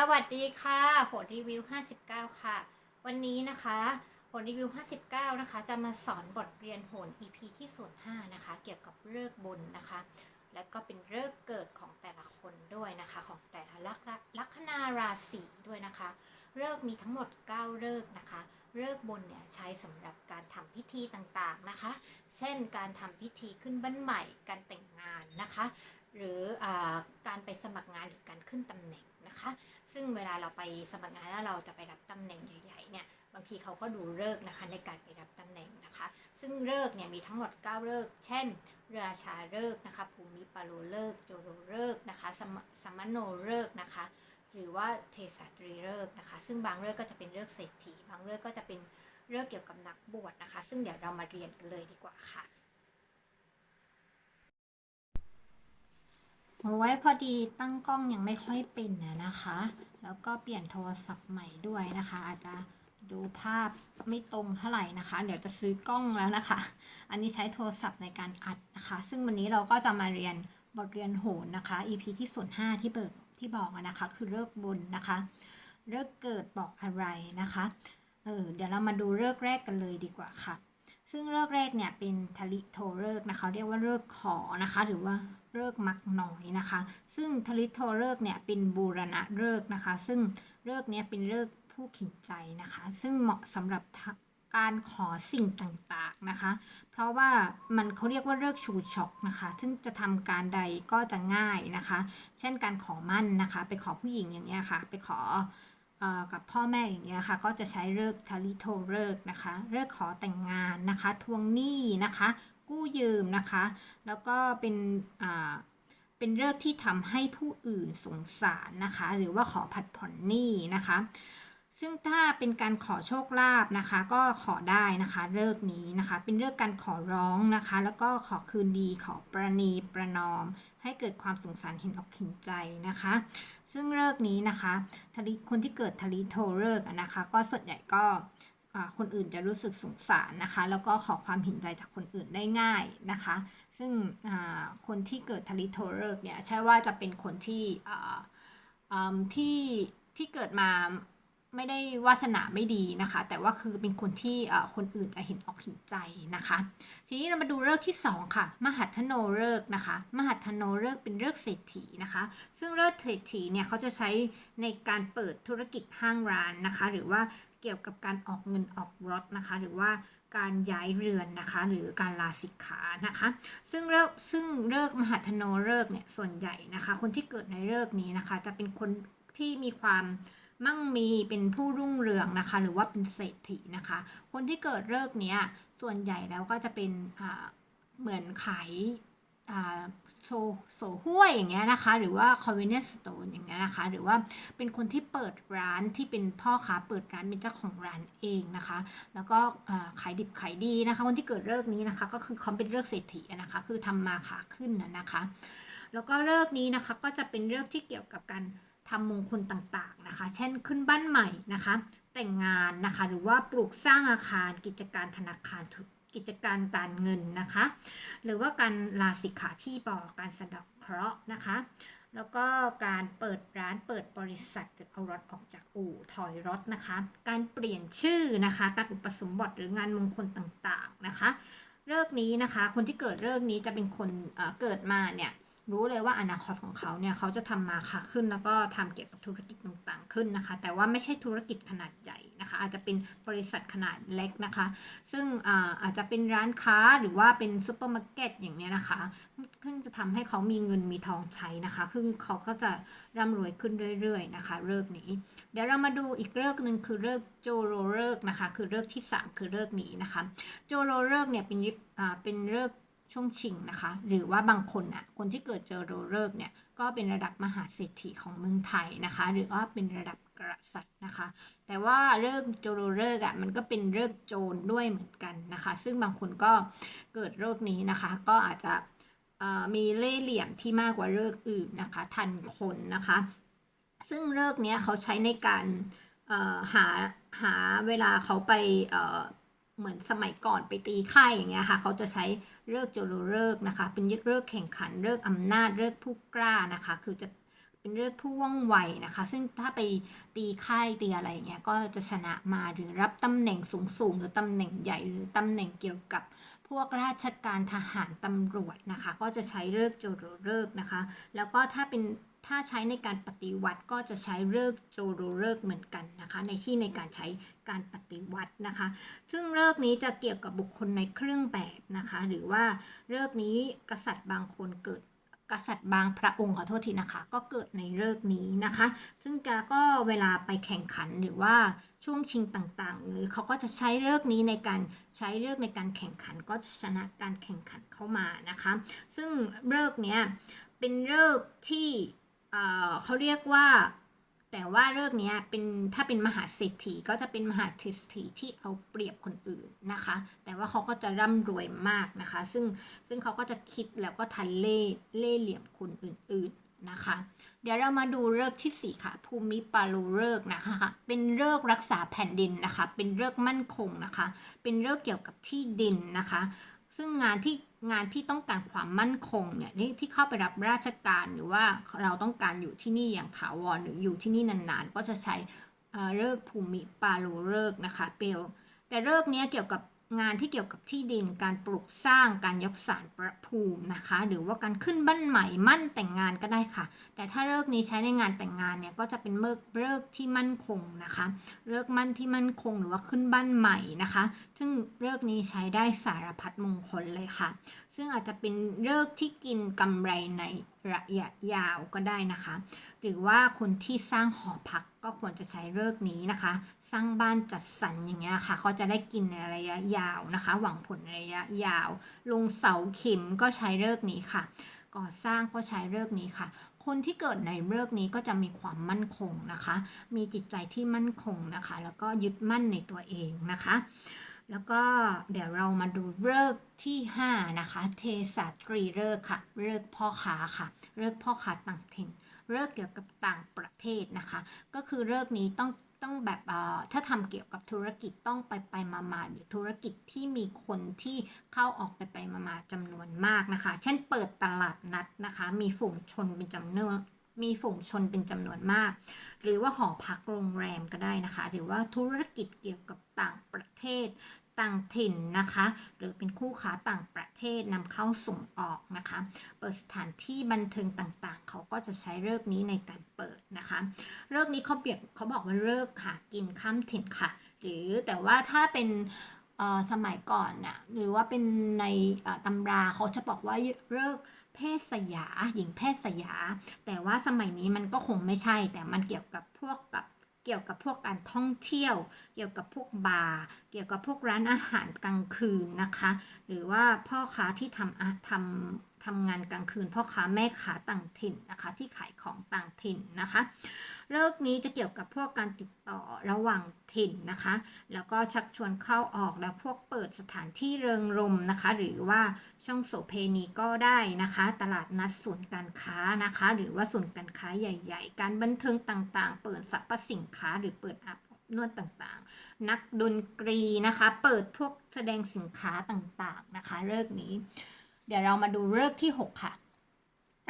สวัสดีค่ะผลรีวิว 59 ค่ะ วันนี้นะคะผลรีวิว 59 นะคะ จะมาสอนบทเรียนโหน EP ที่ส่วน5นะคะ เกี่ยวกับเลิกบนนะคะ และก็เป็นเลิกเกิดของแต่ละคนด้วยนะคะ ของแต่ละลักษณะลัคนาราศีด้วยนะคะเลิกมีทั้งหมด 9 เลิกนะคะเลิกบนเนี่ยใช้สำหรับการทำพิธีต่างๆนะคะ เช่นการทำพิธีขึ้นบ้านใหม่ การแต่งงานนะคะ หรืออการไปสมัครงานหรือการขึ้นตำแหน่งนะคะ ซึ่งเวลาเราไปสมัครงานแล้วเราจะไปรับตำแหน่งใหญ่ๆเนี่ยบางทีเขาก็ดูเลิกนะคะในการไปรับตำแหน่งนะคะ ซึ่งเลิกเนี่ยมีทั้งหมด 9 เลิกเช่น เราชาเลิกนะคะภูมิปาโลเลิกโจโรเลิกนะคะสมสมโนเลิกนะคะ หรือว่าเทสตรีเลิกนะคะ ซึ่งบางเลิกก็จะเป็นเลิกเศรษฐีบางเลิกก็จะเป็นเลิกเกี่ยวกับนักบวชนะคะ ซึ่งเดี๋ยวเรามาเรียนกันเลยดีกว่าค่ะ เอาไว้พอดีตั้งกล้องยังไม่ค่อยเป็นนะนะคะ แล้วก็เปลี่ยนโทรศัพท์ใหม่ด้วยนะคะ อาจจะดูภาพไม่ตรงเท่าไหร่นะคะ เดี๋ยวจะซื้อกล้องแล้วนะคะ อันนี้ใช้โทรศัพท์ในการอัดนะคะ ซึ่งวันนี้เราก็จะมาเรียนบทเรียนโหนนะคะ EP ที่ส่วน5ที่เบิกที่บอกนะคะ คือเลิกบนนะคะเลิกเกิดบอกอะไรนะคะ เออเดี๋ยวเรามาดูเลิกแรกกันเลยดีกว่าค่ะ ซึ่งเลิกแรกเนี่ยเป็นทลิโทเลิกนะคะเรียกว่าเลิกขอนะคะหรือว่าเลิกมักน้อยนะคะ ซึ่งทลิโทเลิกเนี่ยเป็นบูรณะเลิกนะคะ ซึ่งเลิกเนี้ยเป็นเลิกผู้ขินใจนะคะ ซึ่งเหมาะสำหรับการขอสิ่งต่างๆนะคะ เพราะว่ามันเขาเรียกว่าเลิกชูช็อกนะคะ ซึ่งจะทำการใดก็จะง่ายนะคะ เช่นการขอมั่นนะคะ ไปขอผู้หญิงอย่างเงี้ยค่ะ ไปขอ กับพ่อแม่อย่างเงี้ยค่ะ ก็จะใช้เลิกทาริโทเลิกนะคะเลิกขอแต่งงานนะคะ ทวงหนี้นะคะ กู้ยืมนะคะ แล้วก็เป็นเป็นเลิกที่ทำให้ผู้อื่นสงสารนะคะ หรือว่าขอผัดผ่อนหนี้นะคะ ซึ่งถ้าเป็นการขอโชคลาภนะคะ ก็ขอได้นะคะเลิกนี้นะคะ เป็นเรื่องการขอร้องนะคะ แล้วก็ขอคืนดีขอประนีประนอม ให้เกิดความสงสารเห็นอกเห็นใจนะคะ ซึ่งเลิกนี้นะคะทลิคนที่เกิดทลิโทเลิกนะคะ ก็ส่วนใหญ่ก็คนอื่นจะรู้สึกสงสารนะคะ แล้วก็ขอความเห็นใจจากคนอื่นได้ง่ายนะคะ ซึ่งคนที่เกิดทลิโทเลิกเนี่ยใช่ว่าจะเป็นคนที่ที่ที่เกิดมา ไม่ได้วาสนาไม่ดีนะคะ แต่ว่าคือเป็นคนที่คนอื่นจะเห็นออกเห็นใจนะคะ ทีนี้เรามาดูเลิกที่ 2 ค่ะ มหัทโนเลิกนะคะ มหัทโนเลิกเป็นเลิกเศรษฐีนะคะ ซึ่งเลิกเศรษฐีเนี่ยเขาจะใช้ในการเปิดธุรกิจห้างร้านนะคะ หรือว่าเกี่ยวกับการออกเงินออกรถนะคะ หรือว่าการย้ายเรือนนะคะ หรือการลาสิกขานะคะ ซึ่งเลิกซึ่งเลิกมหัทโนเลิกเนี่ยส่วนใหญ่นะคะ คนที่เกิดในเลิกนี้นะคะ จะเป็นคนที่มีความ มั่งมีเป็นผู้รุ่งเรืองนะคะ หรือว่าเป็นเศรษฐีนะคะ คนที่เกิดเลิกเนี้ยส่วนใหญ่แล้วก็จะเป็นอ่าเหมือนขายอ่าโซโซห้วยอย่างเงี้ยนะคะ หรือว่า convenience store อย่างเงี้ยนะคะ หรือว่าเป็นคนที่เปิดร้านที่เป็นพ่อค้าเปิดร้านเป็นเจ้าของร้านเองนะคะ แล้วก็ขายดิบขายดีนะคะ คนที่เกิดเลิกนี้นะคะ ก็คือเขาเป็นเลิกเศรษฐีนะคะ คือทำมาขาขึ้นนะนะคะ แล้วก็เลิกนี้นะคะก็จะเป็นเลิกที่เกี่ยวกับการ ทำมงคลต่างๆนะคะ เช่นขึ้นบ้านใหม่นะคะ แต่งงานนะคะ หรือว่าปลูกสร้างอาคารกิจการธนาคารกิจการการเงินนะคะ หรือว่าการลาสิกขาที่ปอการสะดอกเคราะห์นะคะ แล้วก็การเปิดร้านเปิดบริษัทหรือเอารถออกจากอู่ถอยรถนะคะ การเปลี่ยนชื่อนะคะ การอุปสมบทหรืองานมงคลต่างๆนะคะเลิกนี้นะคะ คนที่เกิดเลิกนี้จะเป็นคนเเกิดมาเนี่ย รู้เลยว่าอนาคตของเขาเนี่ยเขาจะทำมาค้าขึ้นแล้วก็ทำเกี่ยวกับธุรกิจต่างๆขึ้นนะคะ แต่ว่าไม่ใช่ธุรกิจขนาดใหญ่นะคะ อาจจะเป็นบริษัทขนาดเล็กนะคะ ซึ่งอาอาจจะเป็นร้านค้าหรือว่าเป็นซูเปอร์มาร์เก็ตอย่างเนี้ยนะคะซึ่งจะทำให้เขามีเงินมีทองใช้นะคะซึ่งเขาก็จะร่ำรวยขึ้นเรื่อยๆนะคะเลิกนี้ เดี๋ยวเรามาดูอีกเลิกหนึ่งคือเลิกโจโรเลิกนะคะ คือเลิกที่ 3 คือเลิกนี้นะคะ โจโรเลิกเนี่ยเป็นยิปอ่าเป็นเลิก ช่วงชิงนะคะ หรือว่าบางคนอะคนที่เกิดเจอโรเลิกเนี่ยก็เป็นระดับมหาเศรษฐีของเมืองไทยนะคะ หรือว่าเป็นระดับกษัตริย์นะคะ แต่ว่าเลิกโจโรเลิกอะมันก็เป็นเลิกโจรด้วยเหมือนกันนะคะ ซึ่งบางคนก็เกิดโรคนี้นะคะ ก็อาจจะมีเล่เหลี่ยมที่มากกว่าเลิกอื่นนะคะ ทันคนนะคะ ซึ่งเลิกเนี้ยเขาใช้ในการหาหาเวลาเขาไป เหมือนสมัยก่อนไปตีไข่อย่างเงี้ยค่ะ เขาจะใช้เลิกโจโรเลิกนะคะ เป็นเลิกแข่งขันเลิกอำนาจเลิกผู้กล้านะคะ คือจะเป็นเลิกผู้ว่องไวนะคะ ซึ่งถ้าไปตีค่ายตีอะไรอย่างเงี้ยก็จะชนะมาหรือรับตำแหน่งสูงๆหรือตำแหน่งใหญ่หรือตำแหน่งเกี่ยวกับ พวกราชการทหารตำรวจนะคะ ก็จะใช้เลิกโจโรเลิกนะคะ แล้วก็ถ้าเป็นถ้าใช้ในการปฏิวัติก็จะใช้เลิกโจโรเลิกเหมือนกันนะคะ ในที่ในการใช้การปฏิวัตินะคะ ซึ่งเลิกนี้จะเกี่ยวกับบุคคลในเครื่องแบบนะคะ หรือว่าเลิกนี้กษัตริย์บางคนเกิด กษัตริย์บางพระองค์ขอโทษทีนะคะ ก็เกิดในเลิกนี้นะคะ ซึ่งแกก็เวลาไปแข่งขันหรือว่าช่วงชิงต่างๆเลยเขาก็จะใช้เลิกนี้ในการใช้เลิกในการแข่งขันก็ชนะการแข่งขันเข้ามานะคะ ซึ่งเลิกเนี้ยเป็นเลิกที่เขาเรียกว่า แต่ว่าเรื่องนี้เป็นถ้าเป็นมหาเศรษฐีก็จะเป็นมหาเศรษฐีที่เอาเปรียบคนอื่นนะคะ แต่ว่าเขาก็จะร่ำรวยมากนะคะ ซึ่งซึ่งเขาก็จะคิดแล้วก็ทันเล่เล่เหลี่ยมคนอื่นๆนะคะ เดี๋ยวเรามาดูเลิกที่ 4 ค่ะ ภูมิปาลูเลิกนะคะ เป็นเลิกรักษาแผ่นดินนะคะ เป็นเลิกมั่นคงนะคะ เป็นเลิกเกี่ยวกับที่ดินนะคะ ซึ่งงานที่ งานที่ต้องการความมั่นคงเนี่ยที่ที่เข้าไปรับราชการหรือว่าเราต้องการอยู่ที่นี่อย่างถาวรหรืออยู่ที่นี่นานๆ ก็จะใช้เลิกภูมิปาลูเลิกนะคะเปลวแต่เลิกเนี้ยเกี่ยวกับ งานที่เกี่ยวกับที่ดินการปลูกสร้างการยกสารประภูมินะคะ หรือว่าการขึ้นบ้านใหม่มั่นแต่งงานก็ได้ค่ะ แต่ถ้าเลิกนี้ใช้ในงานแต่งงานเนี่ยก็จะเป็นเลิกเลิกที่มั่นคงนะคะเลิกมั่นที่มั่นคงหรือว่าขึ้นบ้านใหม่นะคะ ซึ่งเลิกนี้ใช้ได้สารพัดมงคลเลยค่ะ ซึ่งอาจจะเป็นเลิกที่กินกำไรใน ระยะยาวก็ได้นะคะ หรือว่าคนที่สร้างหอพักก็ควรจะใช้เลิกนี้นะคะ สร้างบ้านจัดสรรอย่างเงี้ยค่ะ ก็จะได้กินในระยะยาวนะคะ หวังผลในระยะยาว ลงเสาเข็มก็ใช้เลิกนี้ค่ะก่อสร้างก็ใช้เลิกนี้ค่ะ คนที่เกิดในเลิกนี้ก็จะมีความมั่นคงนะคะ มีจิตใจที่มั่นคงนะคะ แล้วก็ยึดมั่นในตัวเองนะคะ แล้วก็เดี๋ยวเรามาดูเลิกที่ 5 นะคะ เทศาตรีเลิกษ์ค่ะเลิกพ่อค้าค่ะเลิกพ่อค้าต่างถิ่นเลิกเกี่ยวกับต่างประเทศนะคะ ก็คือเลิกนี้ต้องต้องแบบเออถ้าทำเกี่ยวกับธุรกิจต้องไปไปมามาหรือธุรกิจที่มีคนที่เข้าออกไปไปมามาจำนวนมากนะคะ เช่นเปิดตลาดนัดนะคะ มีฝูงชนเป็นจำนวนมีฝูงชนเป็นจำนวนมาก หรือว่าหอพักโรงแรมก็ได้นะคะ หรือว่าธุรกิจเกี่ยวกับต่าง เทศต่างถิ่นนะคะ หรือเป็นคู่ค้าต่างประเทศนำเข้าส่งออกนะคะ เปิดสถานที่บันเทิงต่างๆ เขาก็จะใช้เลิกนี้ในการเปิดนะคะเลิกนี้เขาเปรียบเขาบอกว่าเลิกหากินข้ามถิ่นค่ะ หรือแต่ว่าถ้าเป็นสมัยก่อนน่ะหรือว่าเป็นในตำราเขาจะบอกว่าเลิกเพศสยาหญิงเพศสยา แต่ว่าสมัยนี้มันก็คงไม่ใช่แต่มันเกี่ยวกับพวกกับ เกี่ยวกับพวกการท่องเที่ยว เกี่ยวกับพวกบาร์ เกี่ยวกับพวกร้านอาหารกลางคืนนะคะ หรือว่าพ่อค้าที่ทำอาทำทำงานกลางคืนพ่อค้าแม่ค้าต่างถิ่นนะคะ ที่ขายของต่างถิ่นนะคะเลิกษ์นี้จะเกี่ยวกับพวกการติดต่อระหว่างถิ่นนะคะ แล้วก็ชักชวนเข้าออกแล้วพวกเปิดสถานที่เริงรมนะคะ หรือว่าช่องโสเพณีก็ได้นะคะ ตลาดนัดศูนย์การค้านะคะ หรือว่าศูนย์การค้าใหญ่ ๆ การบันเทิงต่างๆ เปิดสรรพสินค้าหรือเปิดอาบนวดต่างๆ นักดนตรีนะคะ เปิดพวกแสดงสินค้าต่างๆนะคะเลิกษ์นี้ เดี๋ยวเรามาดูเลิกที่ 6 ค่ะ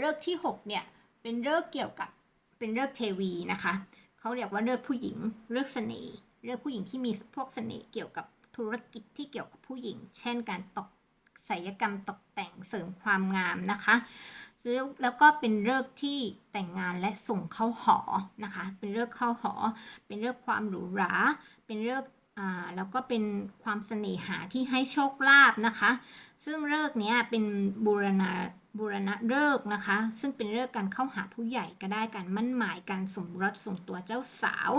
เลิกที่ 6 เนี่ย เป็นเลิกเกี่ยวกับเป็นเลิกเทวีนะคะเขาเรียกว่าเลิกผู้หญิงเลิกเสน่ห์เลิกผู้หญิงที่มีพวกเสน่ห์เกี่ยวกับธุรกิจที่เกี่ยวกับผู้หญิง เช่น การตกศิลปกรรมตกแต่งเสริมความงามนะคะแล้วก็เป็นเลิกที่แต่งงานและส่งเข้าหอนะคะ เป็นเลิกเข้าหอ เป็นเลิกความหรูหรา เป็นเลิก แล้วก็เป็นความเสน่หาที่ให้โชคลาภนะคะ ซึ่งเลิกเนี้ยเป็นบูรณาบูรณะเลิกนะคะ ซึ่งเป็นเลิกการเข้าหาผู้ใหญ่ก็ได้การมั่นหมายการสมรสส่งตัวเจ้าสาว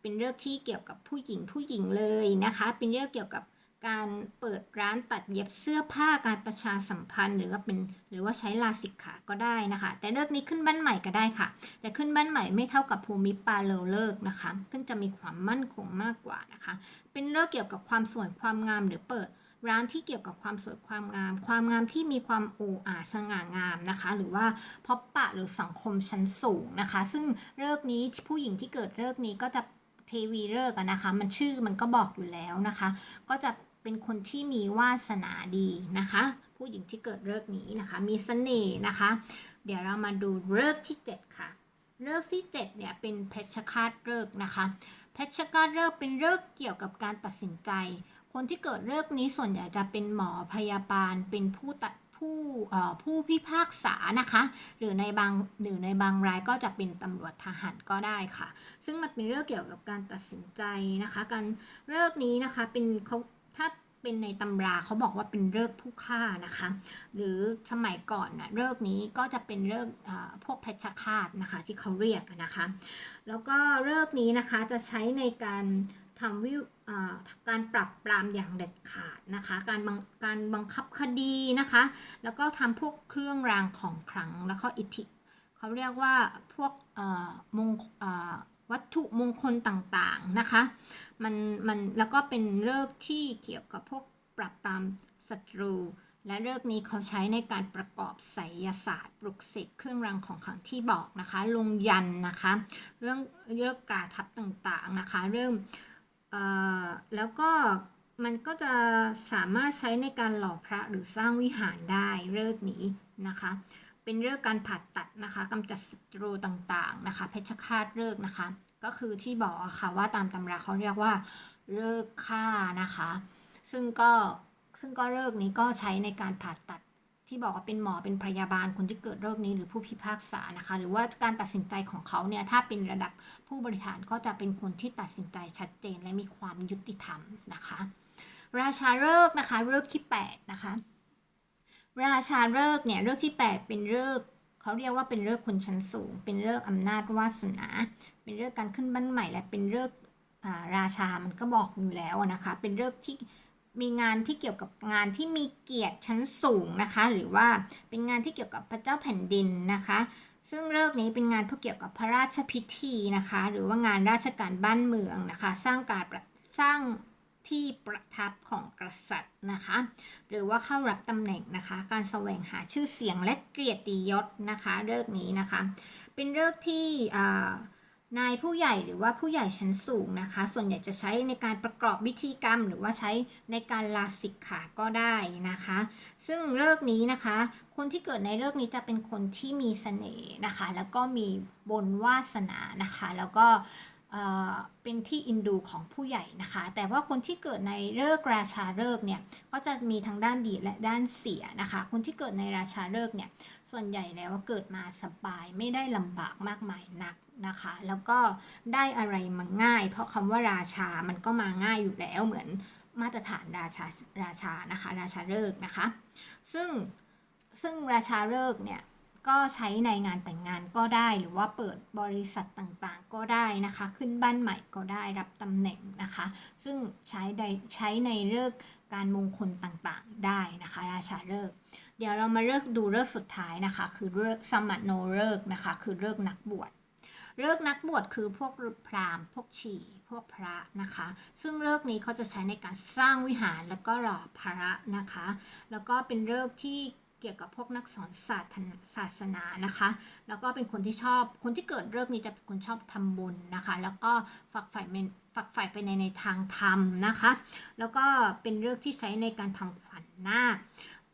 เป็นเลิกที่เกี่ยวกับผู้หญิงผู้หญิงเลยนะคะ เป็นเลิกเกี่ยวกับ การเปิดร้านตัดเย็บเสื้อผ้าการประชาสัมพันธ์ หรือว่าเป็นหรือว่าใช้ลาสิกขาก็ได้นะคะ แต่เลิกนี้ขึ้นบ้านใหม่ก็ได้ค่ะ แต่ขึ้นบ้านใหม่ไม่เท่ากับภูมิปาโลเลิกนะคะ ซึ่งจะมีความมั่นคงมากกว่านะคะ เป็นเรื่องเกี่ยวกับความสวยความงามหรือเปิดร้านที่เกี่ยวกับความสวยความงาม ความงามที่มีความโอ้อาสง่างามนะคะ หรือว่าพบปะหรือสังคมชั้นสูงนะคะ ซึ่งเลิกนี้ผู้หญิงที่เกิดเลิกนี้ก็จะเทวีเลิกนะคะ มันชื่อมันก็บอกอยู่แล้วนะคะ ก็จะ เป็นคนที่มีวาสนาดีนะคะ ผู้หญิงที่เกิดเลิกษ์นี้นะคะ มีเสน่ห์นะคะ เดี๋ยวเรามาดูเลิกษ์ที่ 7 ค่ะเลิกษ์ที่ 7 เนี่ยเป็นเพชฌฆาตเลิกษ์นะคะเพชฌฆาตเลิกษ์เป็นเลิกษ์เกี่ยวกับการตัดสินใจ คนที่เกิดเลิกษ์นี้ส่วนใหญ่จะเป็นหมอพยาบาลเป็นผู้ตัดผู้ผู้พิพากษานะคะ หรือในบางหรือในบางรายก็จะเป็นตำรวจทหารก็ได้ค่ะ ซึ่งมันเป็นเรื่องเกี่ยวกับการตัดสินใจนะคะ การเลิกนี้นะคะเป็นเขา ถ้าเป็นในตำราเขาบอกว่าเป็นเลิกผู้ฆ่านะคะ หรือสมัยก่อนนะเลิกนี้ก็จะเป็นเลิกอ่าพวกเพชฌฆาตนะคะที่เขาเรียกนะคะ แล้วก็เลิกนี้นะคะจะใช้ในการทำวิวอ่าการปรับปรามอย่างเด็ดขาดนะคะ การบังการบังคับคดีนะคะ แล้วก็ทำพวกเครื่องรางของขลังแล้วก็อิทธิเขาเรียกว่าพวกเอ่อมงเอ่อ วัตถุมงคลต่างๆนะคะมันมันแล้วก็เป็นเลิกที่เกี่ยวกับพวกปรับปรามศัตรู และเลิกนี้เขาใช้ในการประกอบไสยศาสตร์ปลุกเสกเครื่องรางของขลังที่บอกนะคะ ลงยันนะคะ เรื่องเรื่องกราทับต่างๆนะคะ เรื่องเอ่อแล้วก็มันก็จะสามารถใช้ในการหล่อพระหรือสร้างวิหารได้เลิกนี้นะคะ เป็นเรื่องการผ่าตัดนะคะกำจัดศัตรูต่างๆนะคะเพชฌฆาตเลิกนะคะ ก็คือที่บอกค่ะว่าตามตำราเขาเรียกว่าเลิกฆ่านะคะ ซึ่งก็ซึ่งก็เลิกนี้ก็ใช้ในการผ่าตัดที่บอกว่าเป็นหมอเป็นพยาบาลคนที่เกิดโรคนี้หรือผู้พิพากษานะคะ หรือว่าการตัดสินใจของเขาเนี่ยถ้าเป็นระดับผู้บริหารก็จะเป็นคนที่ตัดสินใจชัดเจนและมีความยุติธรรมนะคะ ราชาเลิกนะคะเลิกที่8นะคะ ราชาเลิกเนี่ยเลิกที่ 8 เป็นเลิกเขาเรียกว่าเป็นเลิกคนชั้นสูง เป็นเลิกอำนาจวาสนา เป็นเลิกการขึ้นบ้านใหม่และเป็นเลิกอาราชา มันก็บอกอยู่แล้วนะคะ เป็นเลิกที่มีงานที่เกี่ยวกับงานที่มีเกียรติชั้นสูงนะคะ หรือว่าเป็นงานที่เกี่ยวกับพระเจ้าแผ่นดินนะคะ ซึ่งเลิกนี้เป็นงานพวกเกี่ยวกับพระราชพิธีนะคะ หรือว่างานราชการบ้านเมืองนะคะ สร้างการสร้าง ที่ประทับของกษัตริย์นะคะ หรือว่าเข้ารับตำแหน่งนะคะ การแสวงหาชื่อเสียงและเกียรติยศนะคะเลิกนี้นะคะ เป็นเลิกที่นายผู้ใหญ่หรือว่าผู้ใหญ่ชั้นสูงนะคะ ส่วนใหญ่จะใช้ในการประกอบพิธีกรรม หรือว่าใช้ในการลาสิกขาก็ได้นะคะ ซึ่งเลิกนี้นะคะ คนที่เกิดในเลิกนี้จะเป็นคนที่มีเสน่ห์นะคะ แล้วก็มีบนวาสนานะคะ แล้วก็ เป็นที่อินดูของผู้ใหญ่นะคะ แต่ว่าคนที่เกิดในเลิกราชาเลิกเนี่ย ก็จะมีทั้งด้านดีและด้านเสียนะคะ คนที่เกิดในราชาเลิกเนี่ย ส่วนใหญ่แล้วเกิดมาสบายไม่ได้ลำบากมากมายนักนะคะ แล้วก็ได้อะไรมาง่าย เพราะคำว่าราชา มันก็มาง่ายอยู่แล้วเหมือนมาตรฐานราชาราชานะคะ ราชาเลิกนะคะ ซึ่งซึ่งราชาเลิกเนี่ย ก็ใช้ในงานแต่งงานก็ได้หรือว่าเปิดบริษัทต่างๆ ก็ได้นะคะ ขึ้นบ้านใหม่ก็ได้รับตำแหน่งนะคะ ซึ่งใช้ในใช้ในเลิกการมงคลต่างๆได้นะคะ ราชาเลิกเดี๋ยวเรามาเลิกดูเลิกสุดท้ายนะคะ คือเลิกษ์สมโนเลิกนะคะ คือเลิกนักบวชเลิกนักบวชคือพวกพราหมณ์พวกชีพวกพระนะคะ ซึ่งเลิกนี้เขาจะใช้ในการสร้างวิหารแล้วก็หล่อพระนะคะ แล้วก็เป็นเลิกที่ เกี่ยวกับพวกนักสอนศาสศาสนานะคะ แล้วก็เป็นคนที่ชอบคนที่เกิดเลิกษ์นี้จะเป็นคนชอบทำบุญนะคะ แล้วก็ฝักใฝ่ฝักใฝ่ไปในในทางธรรมนะคะ แล้วก็เป็นเลิกษ์ที่ใช้ในการทำขวัญนาค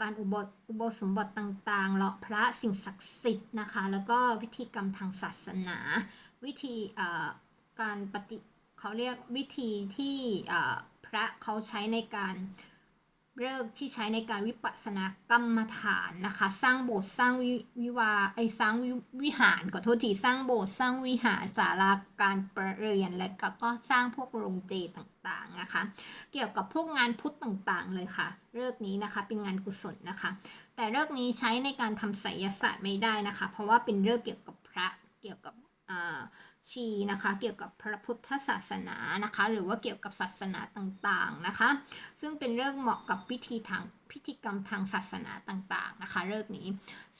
การอุโบสถอุโบสมบัติต่างๆเลาะพระสิ่งศักดิ์สิทธิ์นะคะ แล้วก็พิธีกรรมทางศาสนา วิธีการปฏิเขาเรียกวิธีที่พระเขาใช้ในการ เลิกที่ใช้ในการวิปัสสนากรรมฐานนะคะ สร้างโบสถ์สร้างวิวิวาไอสร้างวิวิหารขอโทษทีสร้างโบสถ์สร้างวิหารศาลาการประเรียนและก็ก็สร้างพวกโรงเจต่างๆนะคะ เกี่ยวกับพวกงานพุทธต่างๆเลยค่ะเลิกนี้นะคะเป็นงานกุศลนะคะ แต่เลิกนี้ใช้ในการทำไสยศาสตร์ไม่ได้นะคะ เพราะว่าเป็นเลิกเกี่ยวกับพระเกี่ยวกับอ่า ชีนะคะเกี่ยวกับพระพุทธศาสนานะคะ หรือว่าเกี่ยวกับศาสนาต่างๆนะคะ ซึ่งเป็นเรื่องเหมาะกับพิธีทางพิธีกรรมทางศาสนาต่างๆนะคะเลิกนี้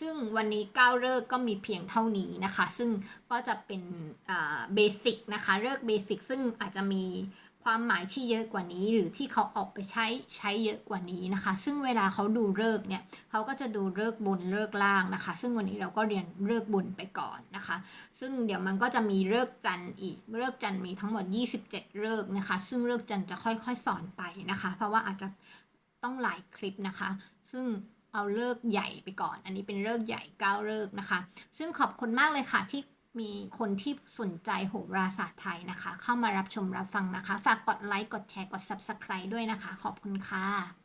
ซึ่งวันนี้เก้าเลิกก็มีเพียงเท่านี้นะคะ ซึ่งก็จะเป็นเบสิกนะคะเลิกเบสิกซึ่งอาจจะมี ความหมายที่เยอะกว่านี้หรือที่เขาออกไปใช้ใช้เยอะกว่านี้นะคะ ซึ่งเวลาเขาดูเลิกเนี่ยเขาก็จะดูเลิกบนเลิกล่างนะคะ ซึ่งวันนี้เราก็เรียนเลิกบนไปก่อนนะคะ ซึ่งเดี๋ยวมันก็จะมีเลิกจันอีกเลิกจันมีทั้งหมด 27 เลิกนะคะ ซึ่งเลิกจันจะค่อยๆสอนไปนะคะ เพราะว่าอาจจะต้องหลายคลิปนะคะ ซึ่งเอาเลิกใหญ่ไปก่อน อันนี้เป็นเลิกใหญ่เก้าเลิกนะคะ ซึ่งขอบคุณมากเลยค่ะที่ มีคนที่สนใจโหราศาสตร์ไทยนะคะ เข้ามารับชมรับฟังนะคะ ฝากกดไลค์ กดแชร์ กด Subscribe ด้วยนะคะ ขอบคุณค่ะ